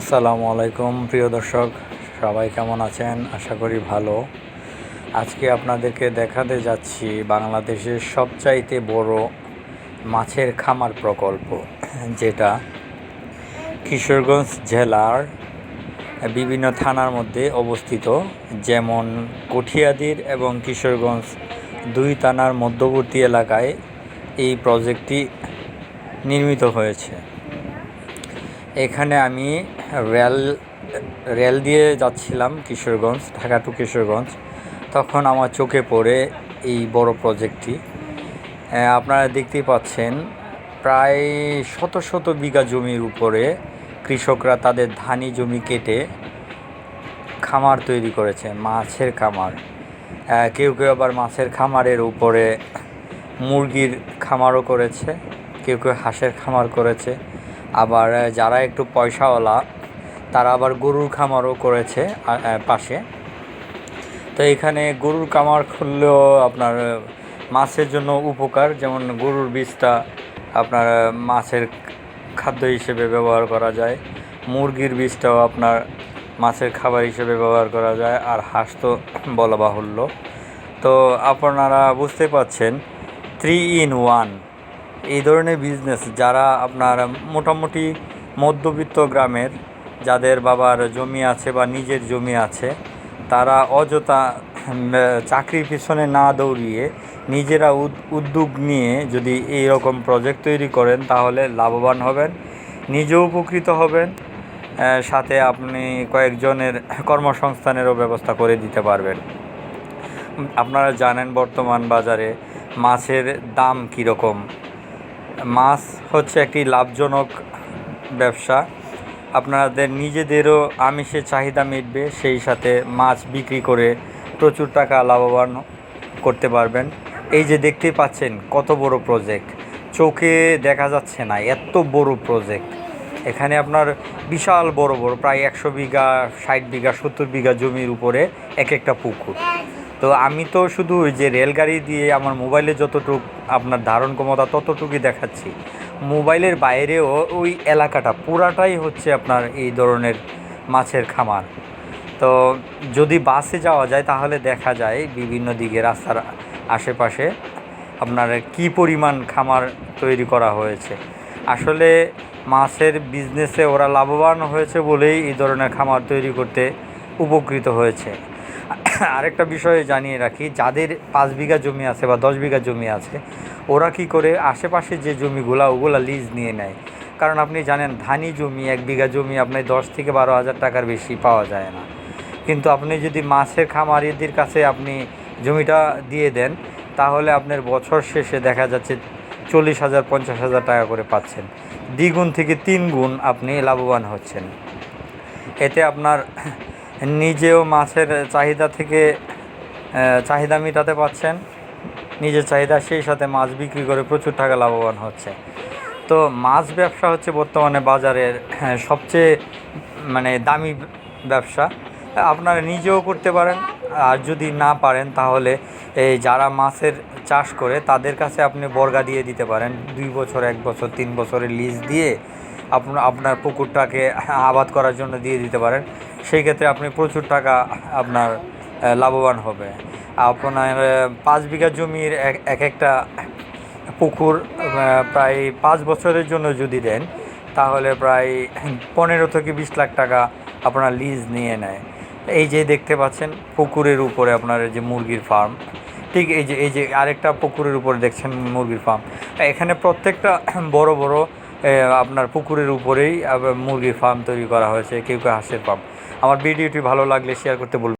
আসসালামু আলাইকুম, প্রিয় দর্শক। সবাই কেমন আছেন? আশা করি ভালো। আজকে আপনাদেরকে দেখাতে যাচ্ছি বাংলাদেশের সবচাইতে বড় মাছের খামার প্রকল্প, যেটা কিশোরগঞ্জ জেলার বিভিন্ন থানার মধ্যে অবস্থিত। যেমন কঠিয়াদির এবং কিশোরগঞ্জ দুই থানার মধ্যবর্তী এলাকায় এই প্রজেক্টটি নির্মিত হয়েছে। এখানে আমি রেল রেল দিয়ে যাচ্ছিলাম কিশোরগঞ্জ, ঢাকা টু কিশোরগঞ্জ। তখন আমার চোখে পড়ে এই বড় প্রজেক্টটি আপনারা দেখতেই পাচ্ছেন, প্রায় শত শত বিঘা জমির উপরে কৃষকরা তাদের ধানি জমি কেটে খামার তৈরি করেছে, মাছের খামার। কেউ কেউ আবার মাছের খামারের উপরে মুরগির খামারও করেছে, কেউ কেউ হাঁসের খামার করেছে। আবার যারা একটু পয়সাওয়ালা তারা আবার গরুর খামারও করেছে পাশে। তো এখানে গরুর খামার খুললেও আপনার মাছের জন্য উপকার, যেমন গরুর বীজটা আপনার মাছের খাদ্য হিসেবে ব্যবহার করা যায়, মুরগির বীজটাও আপনার মাছের খাবার হিসেবে ব্যবহার করা যায়, আর হাঁস তো বলা বাহুল্য। তো আপনারা বুঝতে পারছেন থ্রি ইন ওয়ান, এই ধরনের বিজনেস যারা আপনার মোটামুটি মধ্যবিত্ত গ্রামের যাদের বাবার জমি আছে বা নিজের জমি আছে, তারা অযথা চাকরির পিছনে না দৌড়িয়ে নিজেরা উদ- উদ্যোগ নিয়ে যদি এই রকম প্রজেক্ট তৈরি করেন, তাহলে লাভবান হবেন, নিজেও উপকৃত হবেন সাথে আপনি কয়েকজনের কর্মসংস্থানেরও ব্যবস্থা করে দিতে পারবেন। আপনারা জানেন বর্তমান বাজারে মাছের দাম কীরকম? মাছ হচ্ছে একটি লাভজনক ব্যবসা। আপনাদের নিজেদেরও আমিষের চাহিদা মিটবে, সেই সাথে মাছ বিক্রি করে প্রচুর টাকা লাভবান করতে পারবেন। এই যে দেখতেই পাচ্ছেন, কত বড় প্রজেক্ট চোখে দেখা যাচ্ছে না, এত বড় প্রজেক্ট এখানে আপনার বিশাল বড় বড়, প্রায় একশো বিঘা, ষাট বিঘা, সত্তর বিঘা জমির উপরে এক একটা পুকুর। তো আমি তো শুধু যে রেলগাড়ি দিয়ে আমার মোবাইলে যতটুক আপনার ধারণ ক্ষমতা ততটুকুই দেখাচ্ছি। মোবাইলের বাইরেও ওই এলাকাটা পুরাটাই হচ্ছে আপনার এই ধরনের মাছের খামার। তো যদি বাসে যাওয়া যায় তাহলে দেখা যায় বিভিন্ন দিকে রাস্তার আশেপাশে আপনার কি পরিমাণ খামার তৈরি করা হয়েছে। আসলে মাছের বিজনেসে ওরা লাভবান হয়েছে বলেই এই ধরনের খামার তৈরি করতে উপকৃত হয়েছে। আরেকটা বিষয় জানিয়ে রাখি, যাদের পাঁচ বিঘা জমি আছে বা দশ বিঘা জমি আছে, ওরা কি করে আশেপাশে যে জমিগুলা, ওগুলা লিজ নিয়ে নেয়। কারণ আপনি জানেন, ধানি জমি, এক বিঘা জমি আপনার দশ থেকে বারো হাজার টাকার বেশি পাওয়া যায় না। কিন্তু আপনি যদি মাছের খামারিদের কাছে আপনি জমিটা দিয়ে দেন, তাহলে আপনার বছর শেষে দেখা যাচ্ছে চল্লিশ হাজার, পঞ্চাশ হাজার টাকা করে পাচ্ছেন। দ্বিগুণ থেকে তিন গুণ আপনি লাভবান হচ্ছেন। এতে আপনার নিজেও মাছের চাহিদা থেকে চাহিদা মেটাতে পারছেন। নিজের চাহিদা সেই সাথে মাছ বিক্রি করে প্রচুর টাকা লাভবান হচ্ছে। তো মাছ ব্যবসা হচ্ছে বর্তমানে বাজারের হ্যাঁ, সবচেয়ে মানে দামি ব্যবসা। আপনারা নিজেও করতে পারেন আর যদি না পারেন তাহলে এই যারা মাছের চাষ করে তাদের কাছে আপনি বর্গা দিয়ে দিতে পারেন। দুই বছর এক বছর তিন বছরের লিজ দিয়ে আপনার আপনার পুকুরটাকে আবাদ করার জন্য দিয়ে দিতে পারেন। সেই ক্ষেত্রে আপনি প্রচুর টাকা আপনার লাভবান হবে। আপনার পাঁচ বিঘা জমির এক এক একটা পুকুর প্রায় পাঁচ বছরের জন্য যদি দেন, তাহলে প্রায় পনেরো থেকে বিশ লাখ টাকা আপনার লিজ নিয়ে নেয়। এই যে দেখতে পাচ্ছেন, পুকুরের উপরে আপনার যে মুরগির ফার্ম ঠিক এই যে এই যে আরেকটা পুকুরের উপরে দেখছেন মুরগির ফার্ম এখানে প্রত্যেকটা বড় বড় আপনার পুকুরের উপরেই মুরগির ফার্ম তৈরি করা হয়েছে, কেউ কেউ হাঁসের ফার্ম আমার ভিডিওটি ভালো লাগলে শেয়ার করতে বলবেন